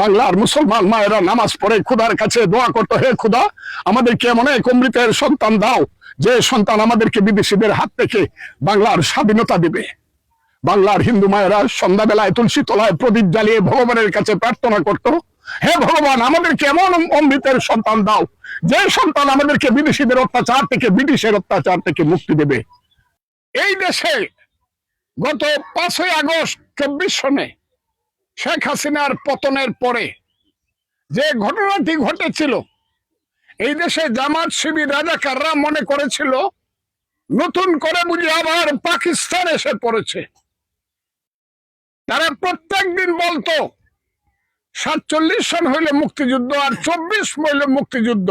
বাংলার মুসলমান মায়েরা নামাজ পড়ে খুদার কাছে দোয়া করতো, হে খুদা আমাদেরকে এমন এক অমৃতের সন্তান দাও, যে সন্তান আমাদেরকে বিদেশিদের হাত থেকে বাংলার স্বাধীনতা দিবে। বাংলার হিন্দু মায়েরা সন্ধ্যাবেলায় তুলসী তলায় প্রদীপ জ্বালিয়ে ভগবানের কাছে প্রার্থনা করত, হে ভগবান, আমাদেরকে এমন অমৃতের সন্তান দাও, যে সন্তান আমাদেরকে বিদেশিদের অত্যাচার থেকে, ব্রিটিশের অত্যাচার থেকে মুক্তি দেবে। এই দেশে গত পাঁচই আগস্ট চব্বিশ সনে শেখ হাসিনার পতনের পরে যে ঘটনাটি ঘটেছিল, এই দেশে জামাত শিবির রাজাকাররা মনে করেছিল, নতুন করে বুঝি আবার পাকিস্তান এসে পড়েছে। তারা প্রত্যেক দিন বলতো, সাতচল্লিশ সন হইলে মুক্তিযুদ্ধ আর চব্বিশ হইলে মুক্তিযুদ্ধ।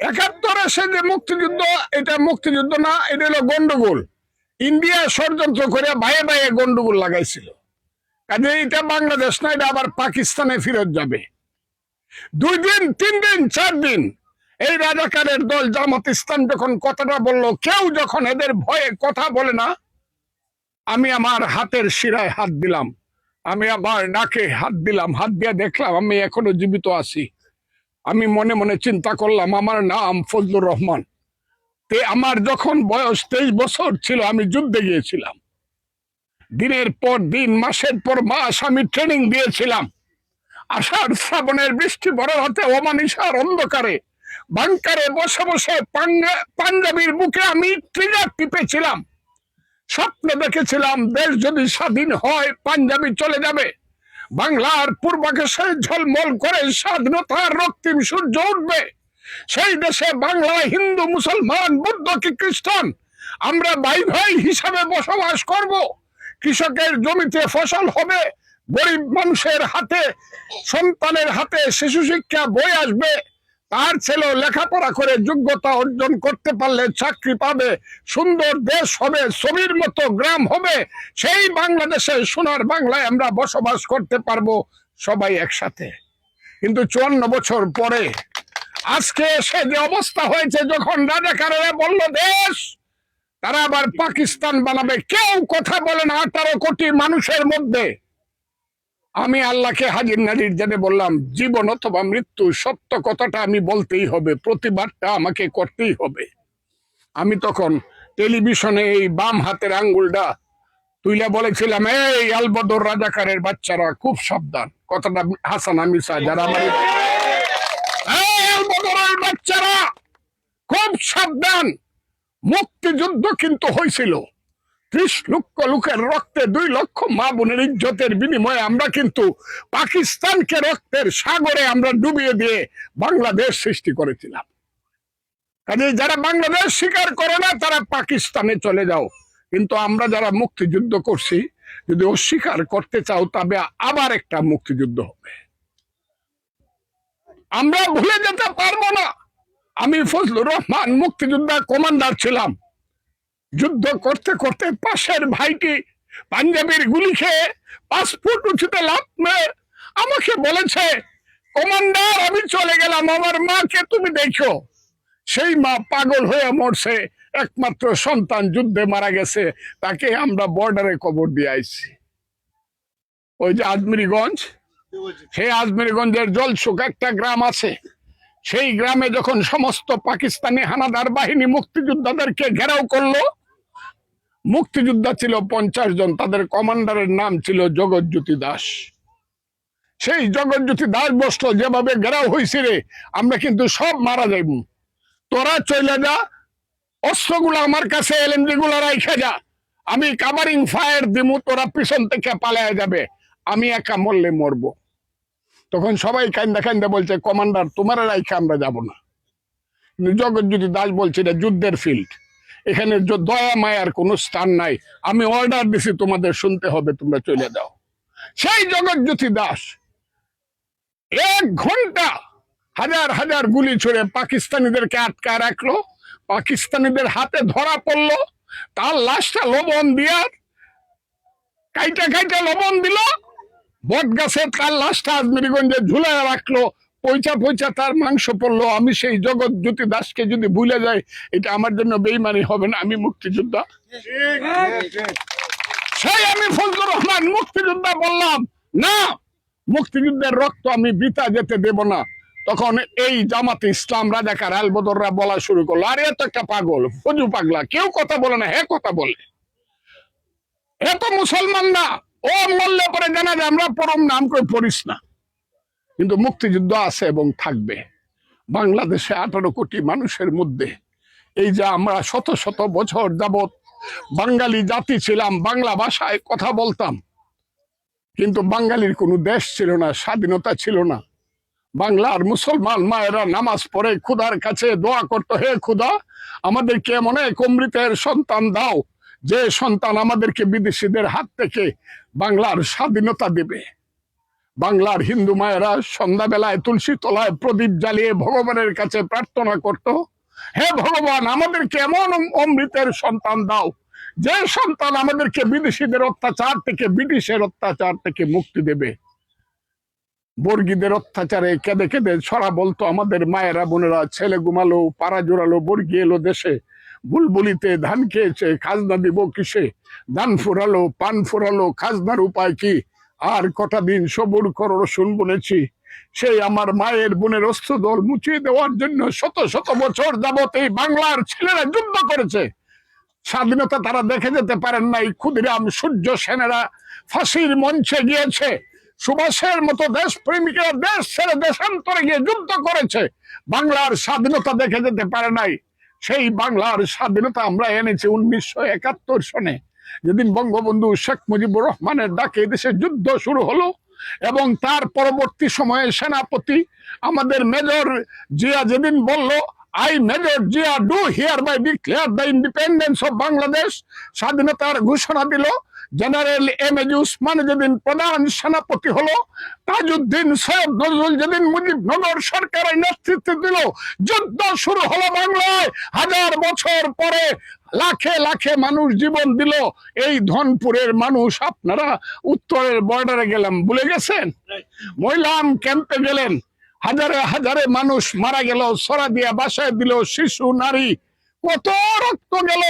একাত্তর এসে যে মুক্তিযুদ্ধ, এটা মুক্তিযুদ্ধ না, এটা হলো গন্ডগোল। ইন্ডিয়া ষড়যন্ত্র করে বাইরে বাইরে গন্ডগোল লাগাইছিল। কাজে এটা বাংলাদেশ না, এটা আবার পাকিস্তানে ফেরত যাবে। দুই দিন, তিন দিন, চার দিন এই রাজাকারের দল জামাত ইসলাম যখন কথাটা বলল, কেউ যখন এদের ভয়ে কথা বলে না, আমি আমার হাতের শিরায় হাত দিলাম। আমি আমার নাকে হাত দিলাম, হাত দিয়ে দেখলাম আমি এখনও জীবিত আছি। আমি মনে মনে চিন্তা করলাম, আমার নাম ফজলুর রহমান। তে আমার যখন বয়স তেইশ বছর ছিল, আমি যুদ্ধে গিয়েছিলাম। দিনের পর দিন, মাসের পর মাস আমি ট্রেনিং দিয়েছিলাম। আষাঢ় শ্রাবণের বৃষ্টি বড় হাতে অমানিসার অন্ধকারে বাংকারে বসে বসে পাঞ্জাবির বুকে আমি ট্রিগার টিপেছিলাম। স্বপ্ন দেখেছিলাম, দেশ যদি স্বাধীন হয়, পাঞ্জাবি চলে যাবে। বাংলার পূর্বাকাশে ঝলমল করে স্বাধীনতার রক্তিম সূর্য উঠবে। সেই দেশে বাংলা, হিন্দু, মুসলমান, বৌদ্ধ কি খ্রিস্টান, আমরা ভাই ভাই হিসাবে বসবাস করব। কৃষকের জমিতে ফসল হবে, গরিব মানুষের হাতে, সন্তানের হাতে শিশু শিক্ষা বই আসবে, তার ছেলে লেখাপড়া করে যোগ্যতা অর্জন করতে পারলে চাকরি পাবে, সুন্দর দেশ হবে, ছবির মতো গ্রাম হবে, সেই বাংলাদেশে সোনার বাংলায় আমরা বসবাস করতে পারব সবাই একসাথে। কিন্তু চুয়ান্ন বছর পরে, আজকে এসে যে অবস্থা হয়েছে, যখন রাজাকারেরা বলল, দেশ তারা আবার পাকিস্তান বানাবে। কেউ কথা বলে না আঠারো কোটি মানুষের মধ্যে। আমি আল্লাহকে হাজির নাজির জেনে বললাম, জীবন অথবা মৃত্যু সত্য কথাটা আমি বলতেই হবে, প্রতিবাদটা আমাকে করতেই হবে। আমি তখন টেলিভিশনে এই বাম হাতের আঙ্গুলটা তুইলা বলেছিলাম, এই আলবদর রাজাকারের বাচ্চারা খুব সাবধান। কথাটা হাসান আমিসা যারা আমার বাচ্চারা খুব সাবধান। মুক্তিযুদ্ধ কিন্তু হয়েছিল ত্রিশ লক্ষ লোকের রক্তে দুই লক্ষ মা বোনের ইজ্জতের বিনিময়ে আমরা কিন্তু পাকিস্তানকে রক্তের সাগরে আমরা ডুবিয়ে দিয়ে বাংলাদেশ সৃষ্টি করেছিলাম। কাজে যারা বাংলাদেশ স্বীকার করে না, তারা পাকিস্তানে চলে যাও। কিন্তু আমরা যারা মুক্তিযুদ্ধ করছি, যদি অস্বীকার করতে চাও, তবে আবার একটা মুক্তিযুদ্ধ হবে। আমরা ভুলে যেতে পারব না। আমি ফজলুর রহমান মুক্তিযোদ্ধা কমান্ডার ছিলাম। যুদ্ধ করতে করতে পাশের ভাইটি পাঞ্জাবির গুলি খেয়ে পাসপোর্ট উঁচুতে লাভ আমাকে বলেছে কমান্ডার আমি চলে গেলাম আমার মাকে তুমি দেখো। সেই মা পাগল হয়ে মরছে। একমাত্র সন্তান যুদ্ধে মারা গেছে। তাকে আমরা বর্ডারে কবর দিয়ে আইছি। ওই যে আজমিরিগঞ্জ সেই আজমিরগঞ্জের জলসুক একটা গ্রাম আছে। সেই গ্রামে যখন সমস্ত পাকিস্তানি হানাদার বাহিনী মুক্তিযোদ্ধাদেরকে ঘেরাও করল, মুক্তিযোদ্ধা ছিল পঞ্চাশ জন, তাদের কমান্ডারের নাম ছিল জগৎজ্যোতি দাস। সেই জগৎজ্যোতি দাস বসল, যেভাবে ঘেরাও হয়েছে রে, আমরা কিন্তু সব মারা যাইব। তোরা চলে যা, অস্ত্রগুলো আমার কাছে এলএমজি গুলো রাইখে যা। আমি কাভারিং ফায়ার দিমু, তোরা পিছন থেকে পালায় যাবে। আমি একা মরলে মরবো। তখন সবাই কান্দা কান্দা বলছে, কমান্ডার, তোমার রাইখে আমরা যাব না। জগৎজ্যোতি দাস বলছে, এটা যুদ্ধের ফিল্ড এখানে দয়া মায়ার কোনো স্থান নাই। আমি অর্ডার দিছি, তোমাদের শুনতে হবে, তোমরা চলে যাও। সেই জগৎজ্যোতি দাস, এক ঘণ্টা হাজার হাজার গুলি ছুড়ে পাকিস্তানিদেরকে আটকা রাখল, পাকিস্তানিদের হাতে ধরা পড়ল, তার লাশটা লবণ দিয়া কাইটা কাইটা লবণ দিল বট গাছের তার লাশটা আজমিরিগঞ্জে ঝুলে রাখল পয়সা পয়সা তার মাংস পড়ল। আমি সেই জগৎ জ্যোতি দাসকে যদি ভুলে যাই, এটা আমার জন্য বেইমানি হবে না, আমি মুক্তিযোদ্ধা। সেই আমি ফজলুর রহমান, মুক্তিযোদ্ধা বললাম, না, মুক্তিযুদ্ধের রক্ত আমি বিতা যেতে দেব না। তখন এই জামাতে ইসলাম রাজাকার আলবদররা বলা শুরু করল, আরে এত একটা পাগল, ফজু পাগলা, কেউ কথা বলে না হ্যাঁ কথা বলে। এ তো মুসলমান না ও মরলে পরে জানা যায় আমরা পরম নাম করে পড়িস না। কিন্তু মুক্তিযুদ্ধ আছে এবং থাকবে। বাংলাদেশে আঠারো কোটি মানুষের মধ্যে, এই যে আমরা শত শত বছর যাবত বাঙালি জাতি ছিলাম, বাংলা ভাষায় কথা বলতাম, কিন্তু বাঙালির কোনো দেশ ছিল না, স্বাধীনতা ছিল না। বাংলার মুসলমান মায়েরা নামাজ পড়ে খুদার কাছে দোয়া করতো, হে খুদা আমাদেরকে এমন এক অমৃতের সন্তান দাও, যে সন্তান আমাদেরকে বিদেশিদের হাত থেকে বাংলার স্বাধীনতা দেবে। বাংলার হিন্দু মায়েরা সন্ধ্যাবেলায় তুলসী তলায় প্রদীপ জ্বালিয়ে ভগবানের কাছে প্রার্থনা করত, হে ভগবান, আমাদেরকে এমন অমৃতের সন্তান দাও, যে সন্তান আমাদেরকে বিদেশিদের অত্যাচার থেকে, ব্রিটিশের অত্যাচার থেকে মুক্তি দেবে। বর্গীদের অত্যাচারে কেঁদে কেঁদে ছড়া বলতো আমাদের মায়েরা, বোনেরা, ছেলে ঘুমালো, পাড়া জোড়ালো, বর্গি এলো দেশে। বুলবুলিতে ধান খেয়েছে, খাজনা দিব কিসে? ধান ফুরালো, পান ফুরালো, খাজনার উপায় কি? আর কটা দিন সবুর করো রসুন বুনেছি। সেই আমার মায়ের বোনের অস্ত্র দল মুছিয়ে দেওয়ার জন্য শত শত বছর যাবত এই বাংলার ছেলেরা যুদ্ধ করেছে। স্বাধীনতা তারা দেখে যেতে পারেন নাই, ক্ষুদিরাম, সূর্য সেনেরা ফাঁসির মঞ্চে গিয়েছে। সুভাষের মতো দেশ প্রেমিকেরা দেশ ছেড়ে দেশান্তরে গিয়ে যুদ্ধ করেছে। বাংলার স্বাধীনতা দেখে যেতে পারে নাই। সেই বাংলার স্বাধীনতা আমরা এনেছি উনিশশো একাত্তর সনে। যেদিন বঙ্গবন্ধু শেখ মুজিবুর রহমানের ডাকে দেশে যুদ্ধ শুরু হলো এবং তার পরবর্তী সময়ে সেনাপতি আমাদের মেজর জিয়া যেদিন বলল I major Zia do here by declare the independence of Bangladesh স্বাধীনতার ঘোষণা দিল জেনারেল এম এজ উসমান যেদিন প্রধান সেনাপতি হলো তাজউদ্দিন সৈয়দ নজরুল যেদিন মুজিবনগর সরকারের নেতৃত্ব দিল যুদ্ধ শুরু হলো বাংলায় হাজার বছর পরে লাখে লাখে মানুষ জীবন দিল এই ধনপুরের মানুষ আপনারা উত্তরের বর্ডারে গেলাম ভুলে গেছেন মহিলাম ক্যাম্পে গেলেন হাজারে হাজারে মানুষ মারা গেল, সরা দিয়া বাসায় দিল, শিশু, নারী, কত রক্ত গেল।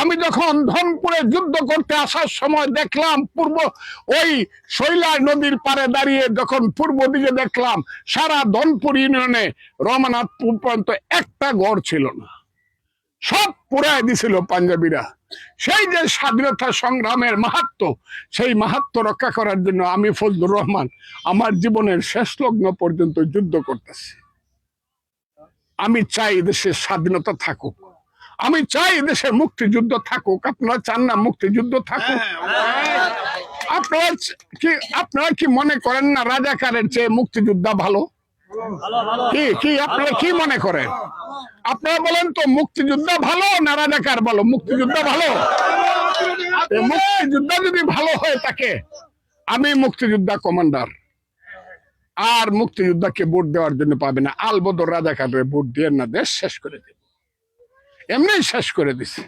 আমি যখন ধনপুরে যুদ্ধ করতে আসার সময় দেখলাম, পূর্ব ওই শৈলা নদীর পারে দাঁড়িয়ে যখন পূর্ব দিকে দেখলাম, সারা ধনপুর ইউনিয়নে রমানাথপুর পর্যন্ত একটা গড় ছিল না। সব পুরাই দিছিল পাঞ্জাবিরা। সেই যে স্বাধীনতা সংগ্রামের মাহাত্ম, সেই মাহাত্ম রক্ষা করার জন্য আমি ফজলুর রহমান আমার জীবনের শেষ লগ্ন পর্যন্ত যুদ্ধ করতেছি। আমি চাই দেশের স্বাধীনতা থাকুক। আমি চাই দেশে মুক্তিযুদ্ধ থাকুক। আপনারা চান না মুক্তিযুদ্ধ থাকুক? আপনারা কি আপনারা কি মনে করেন না রাজাকারের চেয়ে মুক্তিযোদ্ধা ভালো? কি কি আপনারা কি মনে করেন আপনারা বলেন তো মুক্তিযোদ্ধা ভালো না রাজাকার ভালো? মুক্তিযোদ্ধা ভালো? মুক্তিযোদ্ধা যদি ভালো হয়ে থাকে আমি মুক্তিযোদ্ধা কমান্ডার। আর মুক্তিযোদ্ধাকে ভোট দেওয়ার জন্য পাবে না। আলবদর রাজাকারের ভোট দিয়ে না দেশ শেষ করে দেবে। এমনি শেষ করে দিছে।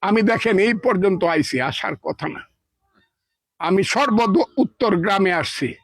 আমি দেখেন এই পর্যন্ত আইছি আসার কথা না। আমি সর্বদ উত্তর গ্রামে আসছি।